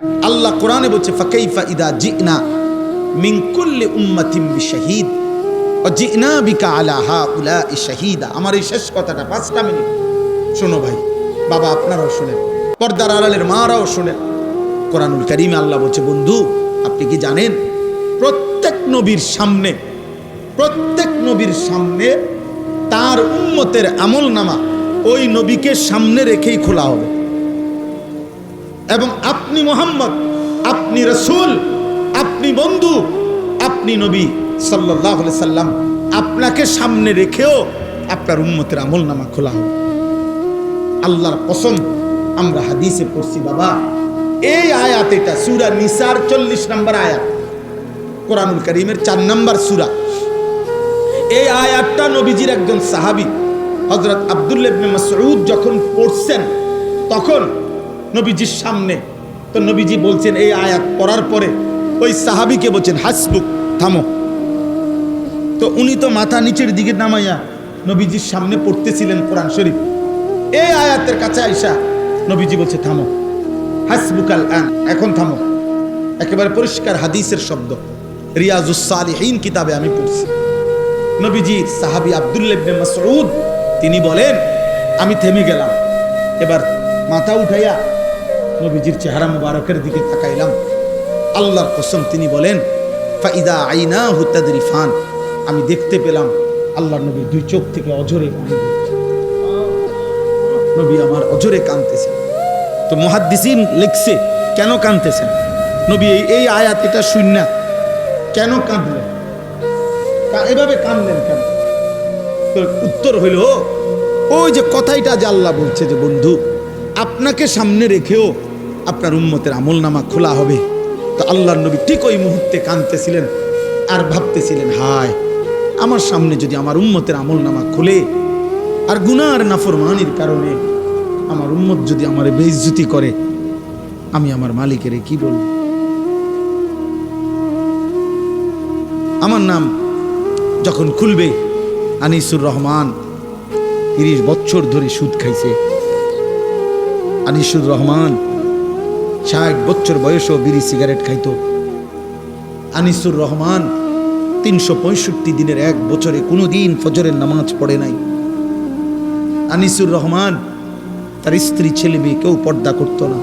আল্লাহ কোরআনে বলছে, ফাকাইফা ইদা জিনা মিন কুল্লি উম্মাতিন বিশাহিদ ও জিনা বিকা আলা হাউলা শাহিদা। আমার এই শেষ কথাটা পাঁচটা মিনিট। শোনো ভাই, বাবা আপনারাও শোনেন, পর্দার আড়ালের মারাও শোনেন। কোরআনুল কারিমে আল্লাহ বলছে, বন্ধু, আপনি কি জানেন, প্রত্যেক নবীর সামনে, প্রত্যেক নবীর সামনে তার উম্মতের আমল নামা ওই নবীকে সামনে রেখেই খোলা হবে। এবং আপনি মোহাম্মদ, আপনি রসুল, আপনি বন্ধু, আপনি নবী সাল্লাহ সাল্লাম। আপনাকে সামনে রেখেও আপনার উম্মতের আমল নামা খোলা হবে। আল্লাহর কসম, আমরা হাদিসে পড়ছি, বাবা, এই আয়াত এটা, সুরা নিসার চল্লিশ নম্বর আয়াত। কোরআনুল করিমের চার নম্বর সুরা। এই আয়াতটা নবীজির একজন সাহাবী হজরত আবদুল্লাবনে মাসউদ যখন পড়ছেন, তখন নবীজির সামনে। তো নবীজি বলছেন, এই আয়াত পড়ার পরে ওই সাহাবিকে বলছেন, হাসবুক, থামো। তো উনি তো মাথা নিচের দিকে নামাইয়া নবীজির সামনে পড়তেছিলেন কোরআন শরীফ। এই আয়াতের কাছে আইসা নবীজি বলছে, থামো। হাসবুকাল আন, এখন থামো। একেবারে পরিষ্কার হাদিসের শব্দ। রিয়াজুস সালিহিন কিতাবে আমি পড়ছি। নবীজি সাহাবি আবদুল্লাবনে মাসউদ, তিনি বলেন, আমি থেমে গেলাম। এবার মাথা উঠাইয়া নবীজির চেহারা মুবারকের দিকে তাকাইলাম। আল্লাহর কসম তিনি বলেন, ফাইদা আইনা হুতাদরিফান আমি দেখতে পেলাম, আল্লাহর নবীর দুই চোখ থেকে অজরে নবী আমার অজরে কাঁদতেছে। তো মুহাদ্দিসিন লিখছে, কেন কাঁদতেছেন? নবী, এই- আয়াত এটা শূন্য। কেন কাঁদলেন? এভাবে কাঁদলেন কেন? তো উত্তর হইল, ওই যে কথাইটা যে আল্লাহ বলছে যে, বন্ধু আপনাকে সামনে রেখেও আপনার উম্মতের আমল নামা খোলা হবে। তো আল্লাহর নবী ঠিক ওই মুহূর্তে কাঁদতেছিলেন আর ভাবতেছিলেন, হায়, আমার সামনে যদি আমার উম্মতের আমল নামা খুলে আর গুনার নাফরমানির কারণে আমার উম্মত যদি আমার বেইজ্জতি করে, আমি আমার মালিকের কি বলব? আমার নাম যখন খুলবে, আনিসুর রহমান তিরিশ বছর ধরে সুদ খাইছে। আনিসুর রহমান। ষাট বছর বয়সেও বিড়ি সিগারেট খাইত। আনিসুর রহমান তিনশো পঁয়ষট্টি দিনের এক বছরে কোনো দিন ফজরের নামাজ পড়ে নাই। আনিসুর রহমান তার স্ত্রী, ছেলে মেয়ে কেউ পর্দা করত না।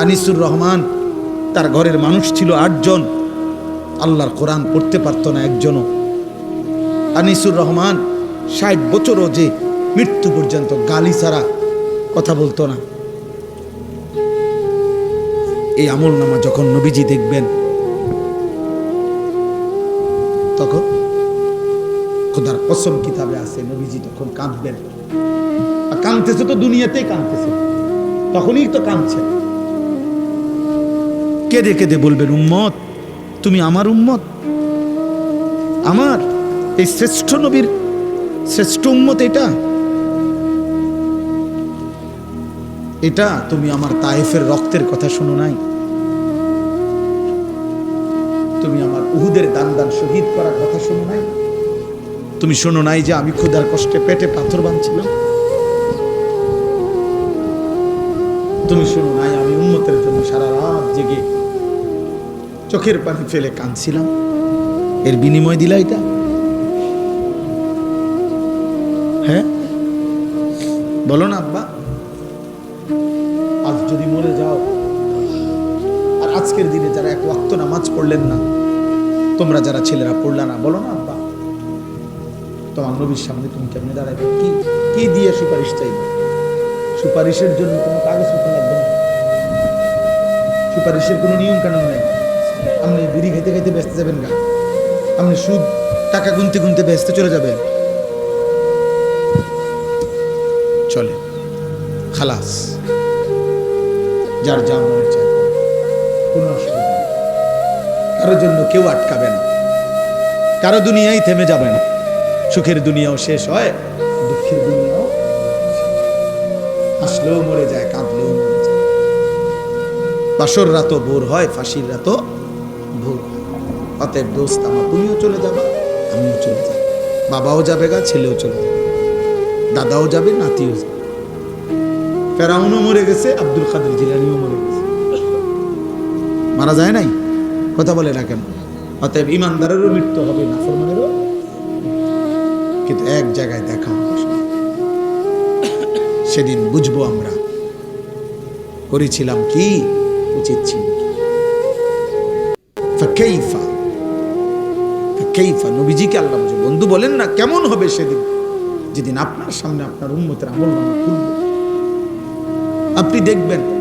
আনিসুর রহমান তার ঘরের মানুষ ছিল আটজন। আল্লাহর কোরআন পড়তে পারত না একজনও। আনিসুর রহমান ষাট বছরও যে মৃত্যু পর্যন্ত গালি ছাড়া কথা বলতো না। এই আমল নামা যখন নবীজি দেখবেন, তখন খোদার কসম কিতাবে আছে, নবীজি তখন কাঁদবেন। আর কাঁদতেছে তো দুনিয়াতেই কাঁদতেছে। তখনই তো কাঁদছে। কেঁদে কেঁদে বলবেন, উম্মত, তুমি আমার উম্মত? আমার এই শ্রেষ্ঠ নবীর শ্রেষ্ঠ উম্মত এটা? এটা তুমি আমার তায়েফের রক্তের কথা শোনো নাই। তুমি আমার উহুদের দান দান শহীদ করার কথা শোনো নাই। তুমি শোনো নাই যে আমি ক্ষুধার কষ্টে পেটে পাথর বাঁধছিলাম। তুমি শোনো নাই আমি উন্মতের জন্য সারা রাত জেগে চোখের পানি ফেলে কাঁদছিলাম। এর বিনিময় দিলা এটা? হ্যাঁ? বলো না আব্বা। যদি মরে যাও, আর আজকের দিনে যারা এক ওয়াক্ত নামাজ পড়লেন না, তোমরা যারা ছেলেরা পড়লা না, বলো না, আব্বা। তোমার নবীর সামনে তুমি কেমনে দাঁড়াবে কি কি দিয়ে সুপারিশ চাইবে? সুপারিশের জন্য কোনো কাগজপত্র লাগবে না। সুপারিশের কোনো নিয়ম কানুন নেই। আপনি বিড়ি খেতে খেতে ব্যস্ত যাবেন গা। আপনি সুদ, টাকা গুনতে গুনতে ব্যস্ত চলে যাবেন। চলে খালাস। যার যা মনে চায় করে। কোনো অসুবিধা কারোর জন্য কেউ আটকাবে না। কারও দুনিয়াই থেমে যাবে না। সুখের দুনিয়াও শেষ হয়, দুঃখের দুনিয়াও আসলেও মরে যায়, কাঁদলেও মরে যায়। বাসর রাতও ভোর হয়, ফাঁসির রাতও ভোর হয়। অতএব দোস্ত আমার, তুমিও চলে যাবে, আমিও চলে যাব বাবাও যাবে গা ছেলেও চলে যাবে। দাদাও যাবে, নাতিও যাবে। ফেরাউনও মরে গেছে, আব্দুল কাদের জিলানিও মরে গেছে। মারা যায় নাই? কথা বলে না কেন? অতএব ইমানদারেরও মৃত্যু হবে না ফরমানেরও কিন্তু এক জায়গায় দেখা সেদিন বুঝব আমরা, করেছিলাম কি, উচিত ছিল ফাকাইফা নবীজিকে আল্লাহ বন্ধু বলেন না কেমন হবে সেদিন। যেদিন আপনার সামনে আপনার উন্মতের আমল নামা খুলবে। আপনি দেখবেন